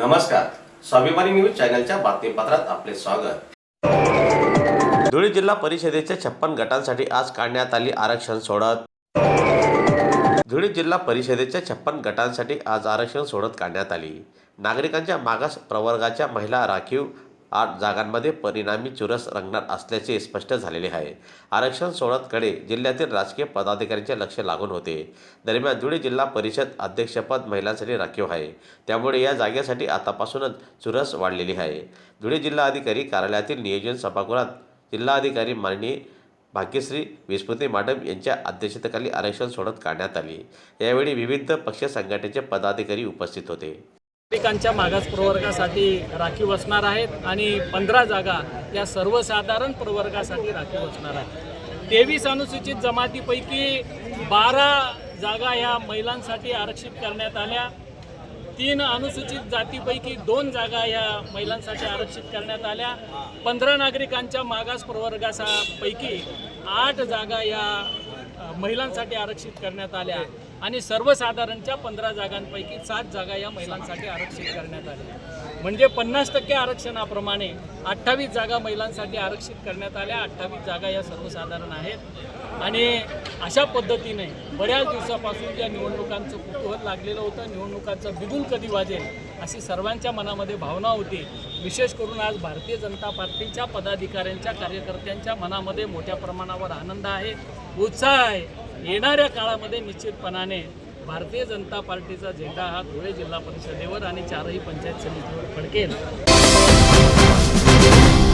नमस्कार. स्वाभिमानी न्यूज चॅनलच्या बातमीपत्रात आपले स्वागत. धुळे जिल्हा परिषदेच्या छप्पन गटांसाठी आज काढण्यात आली आरक्षण सोडत. धुळे जिल्हा परिषदेच्या छप्पन गटांसाठी आज आरक्षण सोडत काढण्यात आली. नागरिकांच्या मागास प्रवर्गाच्या महिला राखीव आठ जागांमध्ये परिणामी चुरस रंगणार असल्याचे स्पष्ट झालेले आहे. आरक्षण सोडतकडे जिल्ह्यातील राजकीय पदाधिकाऱ्यांचे लक्ष लागून होते. दरम्यान धुळे जिल्हा परिषद अध्यक्षपद महिलांसाठी राखीव आहे. त्यामुळे या जागेसाठी आतापासूनच चुरस वाढलेली आहे. धुळे जिल्हाधिकारी कार्यालयातील नियोजन सभागृहात जिल्हाधिकारी माननीय भाग्यश्री विस्मृती मॅडम यांच्या अध्यक्षतेखाली आरक्षण सोडत काढण्यात आली. यावेळी विविध पक्ष संघटनेचे पदाधिकारी उपस्थित होते. नागरिकांच्या मागास प्रवर्गासाठी राखीव असणार आहेत आणि पंधरा जागा या सर्वसाधारण प्रवर्गासाठी राखीव असणार आहेत. तेवीस अनुसूचित जमातीपैकी बारा जागा ह्या महिलांसाठी आरक्षित करण्यात आल्या. तीन अनुसूचित जातीपैकी दोन जागा या महिलांसाठी आरक्षित करण्यात आल्या. पंधरा नागरिकांच्या मागास प्रवर्गापैकी आठ जागा या महिलांसाठी आरक्षित करण्यात आल्या. आणि सर्वसाधारणच्या पंधरा जागांपैकी सात जागा या महिलांसाठी आरक्षित करण्यात आल्या म्हणजे पन्नास टक्के आरक्षणाप्रमाणे अठ्ठावीस जागा महिलांसाठी आरक्षित करण्यात आल्या. अठ्ठावीस जागा या सर्वसाधारण आहेत. आणि अशा पद्धतीने बऱ्याच दिवसापासून ज्या निवडणुकांचं कुतूहल लागलेलं होतं. निवडणुकांचं बिगुल कधी वाजेल अशी सर्वांच्या मनामध्ये भावना होती. विशेष करून आज भारतीय जनता पार्टीच्या पदाधिकाऱ्यांच्या कार्यकर्त्यांच्या मनामध्ये मोठ्या प्रमाणावर आनंद आहे उत्साह आहे. येणाऱ्या काळामध्ये निश्चितपणाने भारतीय जनता पार्टीचा झेंडा हा धुळे जिल्हा परिषदेवर आणि चारही पंचायत समितीवर फडकेल.